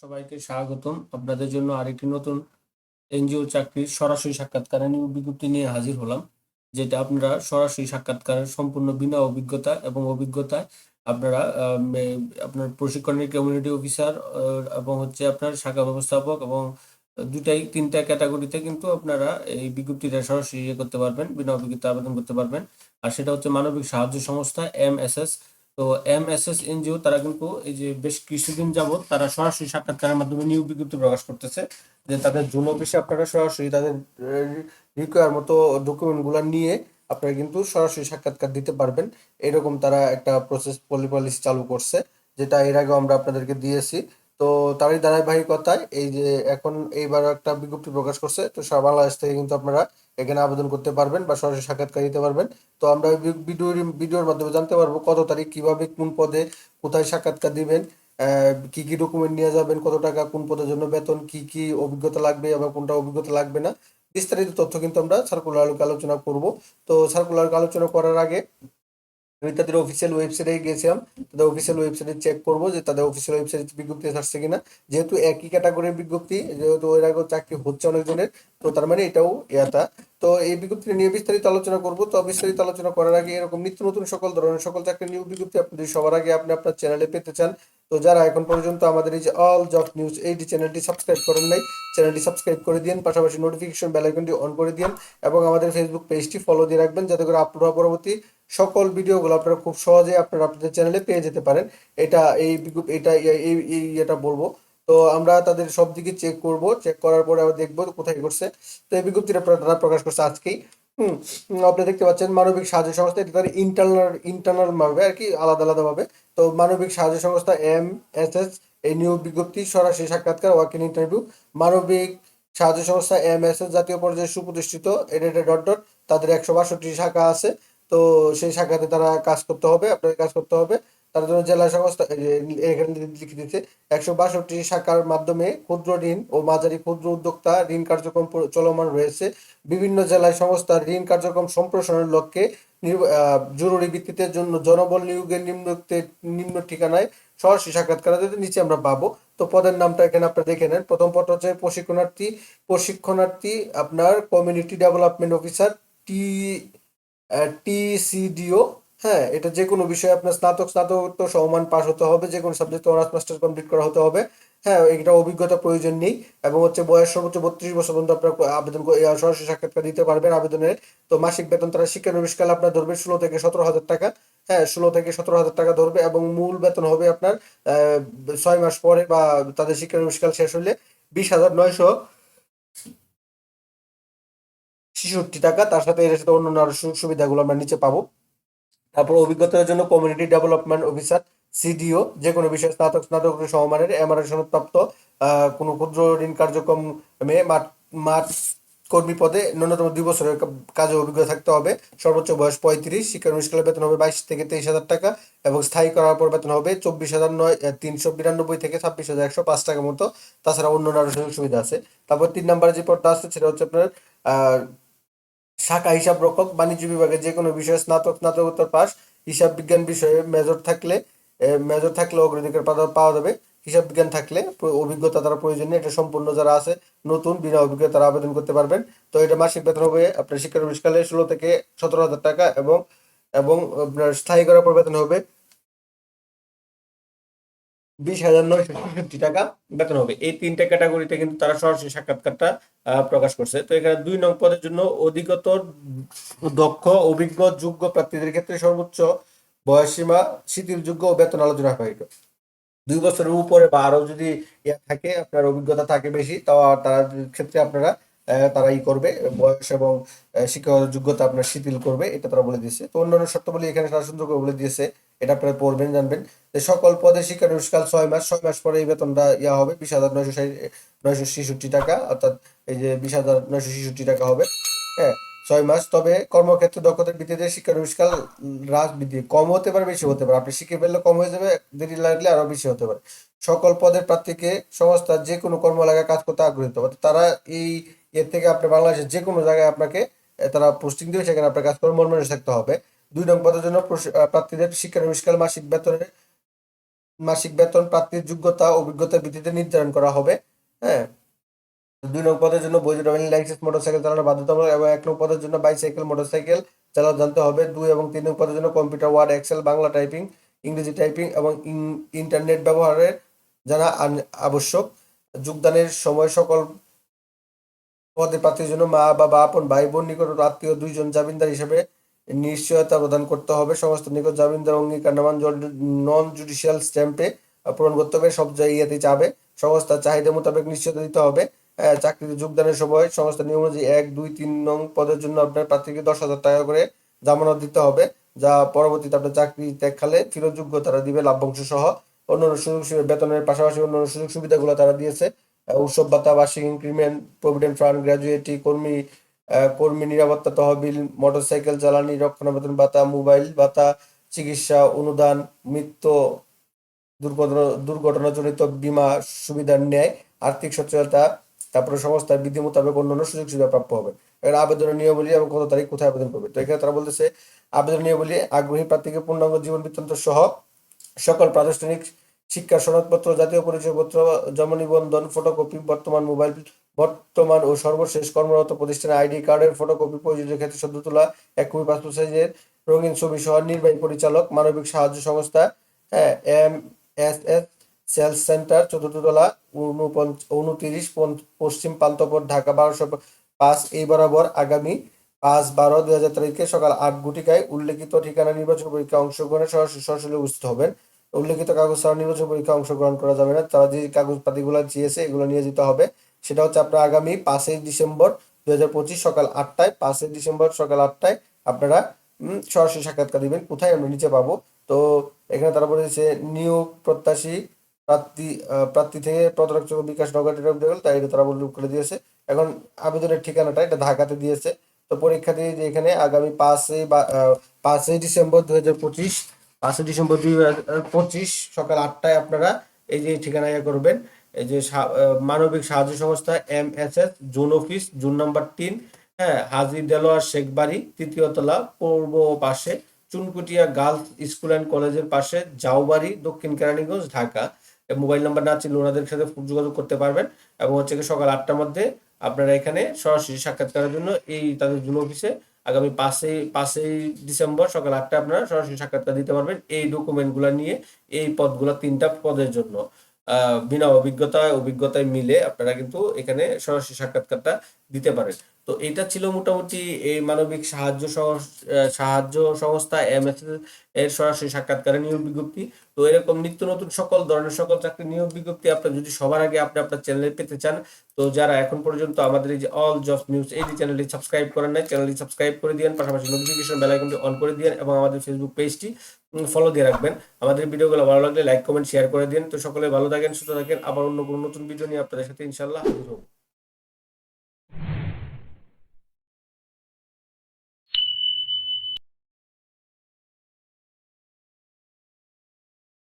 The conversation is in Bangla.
সবাইকে স্বাগতম। আপনাদের জন্য আরেকটি নতুন এনজিও চাকরির সরাসরি সাক্ষাৎকারের নিয়োগ বিজ্ঞপ্তি নিয়ে হাজির হলাম, যেটা আপনারা সরাসরি সাক্ষাৎকারের সম্পূর্ণ বিনা অভিজ্ঞতা এবং অভিজ্ঞতায় আপনারা আপনার প্রশিক্ষণের কমিউনিটি অফিসার এবং হচ্ছে আপনার শাখা ব্যবস্থাপক এবং দুটাই, তিনটা ক্যাটাগরিতে কিন্তু আপনারা এই বিজ্ঞপ্তিটা সরাসরি ইয়ে করতে পারবেন, বিনা অভিজ্ঞতা আবেদন করতে পারবেন। আর সেটা হচ্ছে মানবিক সাহায্য সংস্থা এম এস এস তো এম এস এস এনজিও তারা কিন্তু এই যে বেশ কিছুদিন যাবৎ তারা সরাসরি সাক্ষাৎকারের মাধ্যমে নিয়োগ বিজ্ঞপ্তি প্রকাশ করতেছে যে তাদের জুন অফিসে আপনারা সরাসরি তাদের রিকোয়ার মতো ডকুমেন্টগুলা নিয়ে আপনারা কিন্তু সরাসরি সাক্ষাৎকার দিতে পারবেন। এরকম তারা একটা প্রসেস পলিসি চালু করছে, যেটা এর আগে আমরা আপনাদেরকে দিয়েছি। তো তারই ধারাবাহিকতায় এই যে এখন এইবার একটা বিজ্ঞপ্তি প্রকাশ করছে, তো সারা বাংলাদেশ থেকে কিন্তু আপনারা এখানে আবেদন করতে পারবেন বা সরাসরি সাক্ষাৎকার দিতে পারবেন। তো আমরা ভিডিওর ভিডিওর মাধ্যমে জানতে পারব কত তারিখ, কীভাবে কোন পদে কোথায় সাক্ষাৎকার দিবেন কি কি ডকুমেন্ট নিয়ে যাবেন, কত টাকা, কোন পদের জন্য বেতন, কি কি অভিজ্ঞতা লাগবে এবং কোনটা অভিজ্ঞতা লাগবে না, বিস্তারিত তথ্য কিন্তু আমরা সার্কুলার আলোকে আলোচনা করব। তো সার্কুলার আলোচনা করার আগে আমি তাদের অফিসিয়াল ওয়েবসাইটে গেছিলাম তাদের অফিসিয়াল ওয়েবসাইটে চেক করব যে তাদের অফিসিয়াল ওয়েবসাইটে বিজ্ঞপ্তি আসছে কিনা। যেহেতু একই ক্যাটাগরির বিজ্ঞপ্তি, যেহেতু এর আগেও চাকরি হচ্ছে অনেকজনের, তো তার মানে এটাও ইয়াটা। তো এই বিজ্ঞপ্তি নিয়ে বিস্তারিত আলোচনা করব। তো বিস্তারিত আলোচনা করার আগে এরকম নিত্য নতুন সকল ধরনের সকল চাকরি নিয়োগ বিজ্ঞপ্তি আপনি সবার আগে আপনি আপনার চ্যানেলে পেতে চান। তো যারা এখন পর্যন্ত আমাদের এই যে অল জব নিউজ এই চ্যানেলটি সাবস্ক্রাইব করেন নাই চ্যানেলটি সাবস্ক্রাইব করে দিন পাশাপাশি নোটিফিকেশন বেল আইকনটি অন করে দিন এবং আমাদের ফেসবুক পেজটি ফলো দিয়ে রাখবেন, যাতে করে আপলোড হওয়া পরবর্তী সকল ভিডিওগুলো আপনারা খুব সহজে আপনারা আপনাদের চ্যানেলে পেয়ে যেতে পারেন। এটা এই এটা এই এটা বলব। তো আমরা তাদের সব দিকে চেক করব। চেক করার পরে আবার দেখব কোথায় করছে তো এই বিজ্ঞপ্তিটা তারা প্রকাশ করছে আজকেই। হুম আপনি দেখতে পাচ্ছেন মানবিক সাহায্য সংস্থা, এটা তার ইন্টারনাল ইন্টারনাল ভাবে আর কি, আলাদা আলাদা ভাবে। তো মানবিক সাহায্য সংস্থা এম এস এস, এই নিয়োগ বিজ্ঞপ্তি, সরাসরি সাক্ষাৎকার ওয়াকিং ইন্টারভিউ। মানবিক সাহায্য সংস্থা এম এস এস জাতীয় পর্যায়ে সুপ্রতিষ্ঠিত এটা ডট ডট, তাদের একশো বাষট্টি শাখা আছে। তো সেই শাখাতে তারা কাজ করতে হবে, আপনাকে কাজ করতে হবে। তার জন্য জেলা সংস্থা এখানে লিখে দিচ্ছে একশো বাষট্টি শাখার মাধ্যমে ক্ষুদ্র ঋণ ও মাঝারি ক্ষুদ্র উদ্যোক্তা ঋণ কার্যক্রম চলমান রয়েছে। বিভিন্ন জেলায় সংস্থার ঋণ কার্যক্রম সম্প্রসারণের লক্ষ্যে জরুরি ভিত্তিতে জন্য জনবল নিয়োগের নিম্ন নিম্ন ঠিকানায় সরাসরি সাক্ষাৎকার নিচে আমরা পাবো। তো পদের নামটা এখানে আপনারা দেখে নেন। প্রথম পদ হচ্ছে প্রশিক্ষণার্থী প্রশিক্ষণার্থী আপনার community development officer T TCDO হ্যাঁ এটা যে কোনো বিষয়ে আপনার স্নাতক, স্নাতকোত্তর সমমান পাস হতে হবে যে কোনো সাবজেক্ট অনার্স মাস্টার্স কমপ্লিট করা হতে হবে। হ্যাঁ এটা অভিজ্ঞতা প্রয়োজন নেই এবং হচ্ছে বয়স সর্বোচ্চ বত্রিশ বছর পর্যন্ত আপনার আবেদন সরাসরি সাক্ষাৎকার দিতে পারবেন আবেদনের। তো মাসিক বেতন তারা শিক্ষা শিক্ষানবিষ্কাল আপনার ধরবে ষোলো থেকে সতেরো হাজার টাকা। হ্যাঁ ষোলো থেকে সতেরো হাজার টাকা ধরবে এবং মূল বেতন হবে আপনার ছয় মাস পরে বা তাদের শিক্ষানবিষ্কাল শেষ হলে বিশ হাজার নয়শো। ছেষট্টি টাকা তার সাথে এর সাথে অন্যান্য আরও সুযোগ সুবিধাগুলো আমরা নিচে পাবো। তারপর অভিজ্ঞতার জন্য কমিউনিটি ডেভেলপমেন্ট অফিসার সিডিও যে কোনো বিষয়ে স্নাতক স্নাতক সমমানের এমআরআই সনদপ্রাপ্ত আহ, কোনো ক্ষুদ্র ঋণ কার্যক্রমে মাঠ মাঠ কর্মী পদে ন্যূনতম দুই বছরের কাজে অভিজ্ঞতা থাকতে হবে। সর্বোচ্চ বয়স পঁয়ত্রিশ শিক্ষানুষ্ঠানের বেতন হবে বাইশ থেকে তেইশ হাজার টাকা এবং স্থায়ী করার পর বেতন হবে চব্বিশ হাজার নয় তিনশো বিরানব্বই থেকে ছাব্বিশ হাজার একশো পাঁচ টাকা মতো। তাছাড়া অন্যান্য আরও সুযোগ সুবিধা আছে। তারপর তিন নম্বরে যে পদটা আছে সেটা হচ্ছে আপনার শাখা, হিসাব রক্ষক, বাণিজ্য বিভাগে যে কোনো বিষয়ে স্নাতক, স্নাতকোত্তর পাস, হিসাব বিজ্ঞান বিষয়ে মেজর থাকলে মেজর থাকলে অগ্রাধিকার পাওয়া যাবে। হিসাব বিজ্ঞান থাকলে অভিজ্ঞতা তারা প্রয়োজনীয়, এটা সম্পূর্ণ যারা আছে, নতুন, বিনা অভিজ্ঞতা তারা আবেদন করতে পারবেন। তো এটা মাসিক বেতন হবে আপনার শিক্ষানবিষ্কালে ষোলো থেকে সতেরো হাজার টাকা এবং এবং আপনার স্থায়ী করার পর বেতন হবে বিশ হাজার নয়শো ছেষট্টি টাকা বেতন হবে। এই তিনটা ক্যাটাগরিতে কিন্তু তারা সরাসরি সাক্ষাৎকারটা প্রকাশ করছে। তো এখানে দুই নং পদের জন্য অধিকতর দক্ষ, অভিজ্ঞ, যোগ্য প্রার্থীদের ক্ষেত্রে সর্বোচ্চ বয়সীমা শিথিলযোগ্য ও বেতন আলোচনা হয়। দুই বছরের উপরে বা আরও যদি ইয়া থাকে, আপনার অভিজ্ঞতা থাকে বেশি, তাও তার ক্ষেত্রে আপনারা তারা ই করবে। বয়স এবং শিক্ষাগত যোগ্যতা আপনার শিথিল করবে, এটা তারা বলে দিয়েছে। তো অন্যান্য শর্তাবলী এখানে তারা সুন্দর করে বলে দিয়েছে। এটা আপনারা পড়বেন, জানবেন। যে সকল পদে শিক্ষানুষ্কাল ছয় মাস ছয় মাস পরে এই বেতনটা ইয়া হবে, বিশ হাজার নয়শো নয়শো ছেষট্টি টাকা, অর্থাৎ এই যে বিশ হাজার নয়শো ছেষট্টি টাকা হবে হ্যাঁ ছয় মাস। তবে কর্মক্ষেত্রে দক্ষতার ভিত্তিতে শিক্ষানুষ্কাল হ্রাস বৃদ্ধি কম হতে পারে, বেশি হতে পারে। আপনি শিখে ফেললে কম হয়ে যাবে, দেরি লাগলে আরও বেশি হতে পারে। সকল পদের প্রার্থীকে সংস্থার যে কোনো কর্মলাগায় কাজ করতে আগ্রহী হতে তারা এই এর থেকে আপনি বাংলাদেশের যে কোনো জায়গায় আপনাকে তারা পোস্টিং দেবে, সেখানে আপনার কাজ করে মর্মনে থাকতে হবে। দুই নং পদের জন্য প্রার্থীদের শিক্ষানবিষ্কাল মাসিক বেতনের, মাসিক বেতন প্রার্থীর যোগ্যতা ও অভিজ্ঞতার ভিত্তিতে নির্ধারণ করা হবে হ্যাঁ। দুই নং পদের জন্য বৈধ ড্রাইভিং লাইসেন্স, মোটরসাইকেল চালানো বাধ্যতামূলক এবং এক নং পদের জন্য বাইসাইকেল, মোটরসাইকেল চালানো জানতে হবে। দুই এবং তিন নং পদের জন্য computer, word, excel, Bangla typing, ইংরেজি টাইপিং এবং ইন- ইন্টারনেট ব্যবহারের জানা আবশ্যক। যোগদানের সময় সকল পদের প্রার্থীর জন্য মা, বাবা, আপন, ভাই, বোন নিকট আত্মীয়, দুইজন জামিনদার হিসেবে নিশ্চয়তা প্রদান করতে হবে। সমস্ত নিকট জামিনদার অঙ্গীকার নামান নন জুডিশিয়াল স্ট্যাম্পে পূরণ করতে হবে। সব জায়গাতে চাবে সংস্থার চাহিদা মোতাবেক নিশ্চয়তা দিতে হবে। চাকরিতে যোগদানের সময় সংস্থা নিয়ম অনুযায়ী এক, দুই, তিন নং পদের জন্য আপনার প্রার্থীকে দশ হাজার টাকা করে জামানত দিতে হবে। যা পরবর্তীতে আপনার চাকরি ত্যাগ ত্যাগকালে ফিরতযোগ্য তারা দিবে লাভ্যাংশ সহ অন্যান্য সুযোগ সুবিধা বেতনের পাশাপাশি অন্যান্য সুযোগ সুবিধাগুলো তারা দিয়েছে। উৎসব ভাতা, বার্ষিক ইনক্রিমেন্ট প্রভিডেন্ট ফান্ড গ্র্যাজুয়েটি কর্মী কর্মী নিরাপত্তা তহবিল, মোটরসাইকেল জ্বালানি রক্ষণাবেক্ষণ ভাতা, মোবাইল ভাতা, চিকিৎসা অনুদান, মৃত্যু দুর্ঘটনা, দুর্ঘটনাজনিত বীমা সুবিধার ন্যায়, আর্থিক সচ্ছলতা, তারপরে সংস্থার বিধি মোতাবেক অন্যান্য সুযোগ সুবিধা প্রাপ্য হবে। এর আবেদনের নিয়মাবলী এবং কত তারিখ কোথায় আবেদন করবে? তো এখানে তারা বলতেছে আবেদন নিয়মাবলী আগ্রহী প্রার্থীকে পূর্ণাঙ্গ জীবন বৃত্তান্ত সহ সকল প্রাতিষ্ঠানিক শিক্ষা সনদপত্র, জাতীয় পরিচয়পত্র, জন্ম নিবন্ধন ফটোকপি বর্তমান মোবাইল বর্তমান ও সর্বশেষ কর্মরত প্রতিষ্ঠানের আইডি কার্ডের ফটোকপি প্রয়োজনীয় ক্ষেত্রে সদ্য তোলা এক কপি পাসপোর্ট সাইজের রঙিন ছবি সহ নির্বাহী পরিচালক মানবিক সাহায্য সংস্থা হ্যাঁ M S S sales centre, চতুর্থতলা উনতিরিশ পশ্চিম পান্তপর ঢাকা বারোশো পাঁচ এই বরাবর আগামী পাঁচ বারো দুই হাজার তারিখে সকাল আট গুটিকায় উল্লেখিত ঠিকানা নির্বাচন পরীক্ষা অংশগ্রহণে সরাসরি সরাসরি উপস্থিত হবেন। উল্লেখিত কাগজ ছাড়া নির্বাচন পরীক্ষা অংশগ্রহণ করা যাবে না। তারা যে কাগজ পাতিগুলো চেয়েছে এগুলো নিয়ে যেতে হবে। সেটা হচ্ছে আপনার আগামী পাঁচই ডিসেম্বর দুই হাজার পঁচিশ সকাল আটটায়, পাঁচই ডিসেম্বর সকাল আটটায় আপনারা সরাসরি সাক্ষাৎকার দিবেন, কোথায় আমরা নিচে পাবো? তো এখানে তারা বলেছে নিয়োগ প্রত্যাশী প্রার্থী প্রার্থী থেকে প্রতারক বিকাশ নগর তাই এটা তারা উল্লেখ করে দিয়েছে। এখন আবেদনের ঠিকানাটা এটা ঢাকাতে দিয়েছে। তো পরীক্ষা দিয়ে যে এখানে আগামী পাঁচই বা পাঁচই ডিসেম্বর দুই হাজার পঁচিশ, পাঁচই ডিসেম্বর দুই হাজার পঁচিশ সকাল আটটায় আপনারা এই যে ঠিকানায় ইয়ে করবেন। এই যে মানবিক সাহায্য সংস্থা M S S zone office, zone number তিন হ্যাঁ হাজি দেলোয়ার শেখ বাড়ি, তৃতীয় তলা, পূর্ব পাশে চুনকুটিয়া গার্লস স্কুল অ্যান্ড কলেজের পাশে জাউবাড়ি, দক্ষিণ কেরানীগঞ্জ, ঢাকা। মোবাইল নাম্বার না ছিল ওনাদের সাথে যোগাযোগ করতে পারবেন এবং হচ্ছে সকাল আটটার মধ্যে আপনারা এখানে সরাসরি সাক্ষাৎকারের জন্য এই তাদের জুন অফিসে আগামী পাঁচই পাঁচই ডিসেম্বর সকাল আটটা আপনারা সরাসরি সাক্ষাৎকার দিতে পারবেন এই ডকুমেন্টগুলো নিয়ে, এই পদগুলো তিনটা পদের জন্য। বিনা অভিজ্ঞতা অভিজ্ঞতায় মিলে আপনারা কিন্তু এখানে সরাসরি সাক্ষাৎকারটা দিতে পারেন। তো এটা ছিল মোটামুটি এই মানবিক সাহায্য সাহায্য সংস্থা এমএস এর সরাসরি সাক্ষাৎকারের নিয়োগ বিজ্ঞপ্তি। তো এরকম নিত্য নতুন সকল ধরনের সকল চাকরি নিয়োগ বিজ্ঞপ্তি আপনার যদি সবার আগে আপনি আপনার চ্যানেলে পেতে চান, তো যারা এখন পর্যন্ত আমাদের এই যে অল জব নিউজ এই যে চ্যানেলটি সাবস্ক্রাইব করেন নাই, চ্যানেলটি সাবস্ক্রাইব করে দিন পাশাপাশি নোটিফিকেশন বেল আইকনটি অন করে দিন এবং আমাদের ফেসবুক পেজটি ফলো দিয়ে রাখবেন। আমাদের ভিডিওগুলো ভালো লাগলে লাইক কমেন্ট শেয়ার করে দিন। তো সকলে ভালো থাকেন, সুস্থ থাকেন। আবার অন্য কোনো নতুন ভিডিও নিয়ে আপনাদের সাথে ইনশাল্লাহ হাজির হব।